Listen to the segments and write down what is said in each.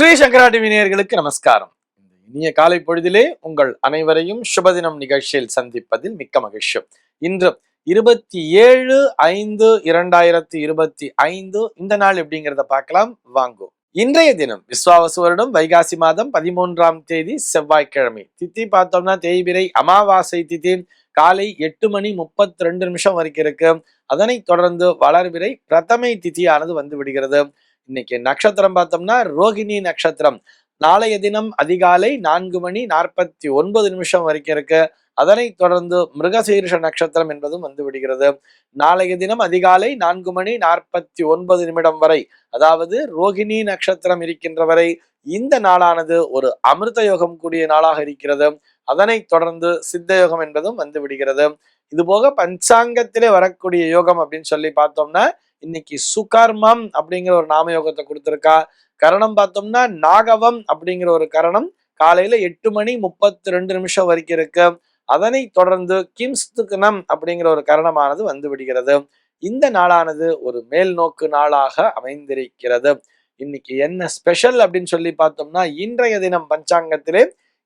ஸ்ரீ சங்கரா TV நமஸ்காரம். இந்த இனிய காலை பொழுதிலே உங்கள் அனைவரையும் சுபதினம் நிகழ்ச்சியில் சந்திப்பதில் மிக்க மகிழ்ச்சி. இன்று இருபத்தி ஏழு ஐந்து இரண்டாயிரத்தி இருபத்தி ஐந்து இந்த நாள் எப்படிங்கிறத பார்க்கலாம். வாங்கும் இன்றைய தினம் விஸ்வாவசு வருடம் வைகாசி மாதம் பதிமூன்றாம் தேதி செவ்வாய்க்கிழமை. தித்தி பார்த்தோம்னா தேய்பிரை அமாவாசை திதி. காலை எட்டு மணி முப்பத்தி ரெண்டு நிமிஷம் வரைக்கும் இருக்கு. அதனைத் தொடர்ந்து வளர்பிறை பிரதமை திதியானது வந்து விடுகிறது. இன்னைக்கு நட்சத்திரம் பார்த்தோம்னா ரோகிணி நட்சத்திரம். நாளைய தினம் அதிகாலை நான்கு மணி நாற்பத்தி ஒன்பது நிமிஷம் வரைக்கும் இருக்கு. அதனைத் தொடர்ந்து மிருகசீரிஷ நட்சத்திரம் என்பதும் வந்து விடுகிறது. நாளைய தினம் அதிகாலை நான்கு மணி நாற்பத்தி ஒன்பது நிமிடம் வரை அதாவது ரோகிணி நட்சத்திரம் இருக்கின்ற வரை இந்த நாளானது ஒரு அமிர்த யோகம் கூடிய நாளாக இருக்கிறது. அதனைத் தொடர்ந்து சித்த யோகம் என்பதும் வந்து விடுகிறது. இது போக பஞ்சாங்கத்திலே வரக்கூடிய யோகம் அப்படின்னு சொல்லி பார்த்தோம்னா இன்னைக்கு சுகர்மம் அப்படிங்கிற ஒரு நாமயோகத்தை கொடுத்துருக்கா. கரணம் பார்த்தோம்னா நாகவம் அப்படிங்கிற ஒரு கரணம் காலையில எட்டு மணி முப்பத்தி ரெண்டு நிமிஷம் வரைக்கும் இருக்கு. அதனை தொடர்ந்து கிம்ஸ்துக்னம் அப்படிங்கிற ஒரு கரணமானது வந்து விடுகிறது. இந்த நாளானது ஒரு மேல் நோக்கு நாளாக அமைந்திருக்கிறது. இன்னைக்கு என்ன ஸ்பெஷல் அப்படின்னு சொல்லி பார்த்தோம்னா இன்றைய தினம் பஞ்சாங்கத்திலே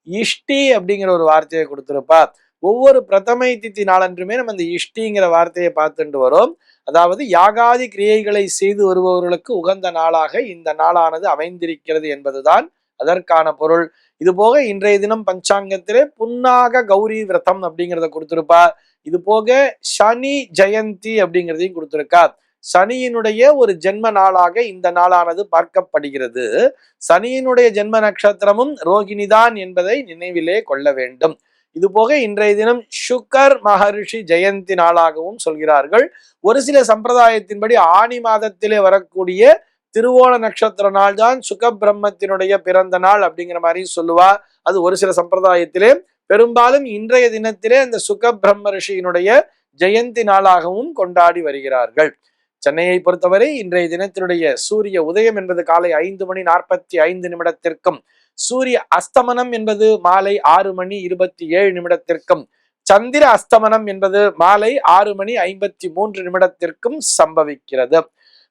இஷ்டி அப்படிங்கிற ஒரு வார்த்தையை கொடுத்துருப்பா ஒவ்வொரு பிரதமை தித்தி நாளன்றுமே நம்ம இந்த இஷ்டிங்கிற வார்த்தையை பார்த்துட்டு வரோம். அதாவது யாகாதி கிரியைகளை செய்து வருபவர்களுக்கு உகந்த நாளாக இந்த நாளானது அமைந்திருக்கிறது என்பதுதான் அதற்கான பொருள். இது போக இன்றைய தினம் பஞ்சாங்கத்திலே புன்னாக கௌரி விரதம் அப்படிங்கிறத கொடுத்திருப்பார். இது போக சனி ஜெயந்தி அப்படிங்கிறதையும் கொடுத்திருக்கார். சனியினுடைய ஒரு ஜென்ம நாளாக இந்த நாளானது பார்க்கப்படுகிறது. சனியினுடைய ஜென்ம நட்சத்திரமும் ரோகிணிதான் என்பதை நினைவிலே கொள்ள வேண்டும். இது போக இன்றைய தினம் சுக்கர் மகரிஷி ஜெயந்தி நாளாகவும் சொல்கிறார்கள். ஒரு சில சம்பிரதாயத்தின்படி ஆணி மாதத்திலே வரக்கூடிய திருவோண நட்சத்திர நாள் தான் சுக பிரம்மத்தினுடைய பிறந்த நாள் அப்படிங்கிற மாதிரி சொல்லுவா. அது ஒரு சில சம்பிரதாயத்திலே. பெரும்பாலும் இன்றைய தினத்திலே அந்த சுக பிரம்ம ரிஷியினுடைய ஜெயந்தி நாளாகவும் கொண்டாடி வருகிறார்கள். சென்னையை பொறுத்தவரை இன்றைய தினத்தினுடைய சூரிய உதயம் என்பது காலை ஐந்து மணி நாற்பத்தி ஐந்து நிமிடத்திற்கும் சூரிய அஸ்தமனம் என்பது மாலை ஆறு மணி இருபத்தி ஏழு நிமிடத்திற்கும் சந்திர அஸ்தமனம் என்பது மாலை ஆறு மணி ஐம்பத்தி மூன்று நிமிடத்திற்கும் சம்பவிக்கிறது.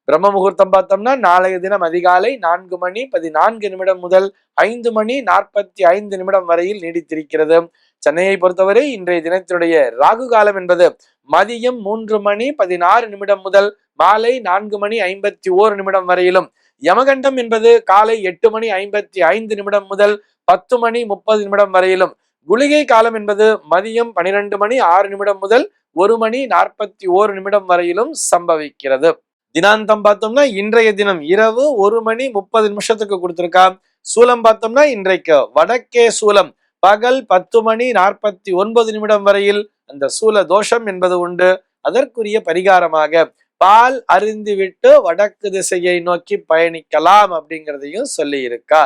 பிரம்ம முகூர்த்தம் பார்த்தோம்னா நாளைய தினம் அதிகாலை நான்கு மணி பதினான்கு நிமிடம் முதல் ஐந்து மணி நாற்பத்தி ஐந்து நிமிடம் வரையில் நீடித்திருக்கிறது. சென்னையை பொறுத்தவரை இன்றைய தினத்தினுடைய ராகு காலம் என்பது மதியம் மூன்று மணி பதினாறு நிமிடம் முதல் மாலை நான்கு மணி ஐம்பத்தி ஓரு நிமிடம் வரையிலும். யமகண்டம் என்பது காலை எட்டு மணி ஐம்பத்தி ஐந்து நிமிடம் முதல் பத்து மணி முப்பது நிமிடம் வரையிலும். குளிகை காலம் என்பது மதியம் பனிரெண்டு மணி ஆறு நிமிடம் முதல் ஒரு மணி நாற்பத்தி ஓரு நிமிடம் வரையிலும் சம்பவிக்கிறது. தினாந்தம் பார்த்தோம்னா இன்றைய தினம் இரவு ஒரு மணி முப்பது நிமிஷத்துக்கு கொடுத்துருக்கா. சூலம் பார்த்தோம்னா இன்றைக்கு வடக்கே சூலம். பகல் பத்து மணி நாற்பத்தி ஒன்பது நிமிடம் வரையில் அந்த சூல தோஷம் என்பது உண்டு. அதற்குரிய பரிகாரமாக பால் அருந்திவிட்டு வடக்கு திசையை நோக்கி பயணிக்கலாம் அப்படிங்கிறதையும் சொல்லி இருக்கா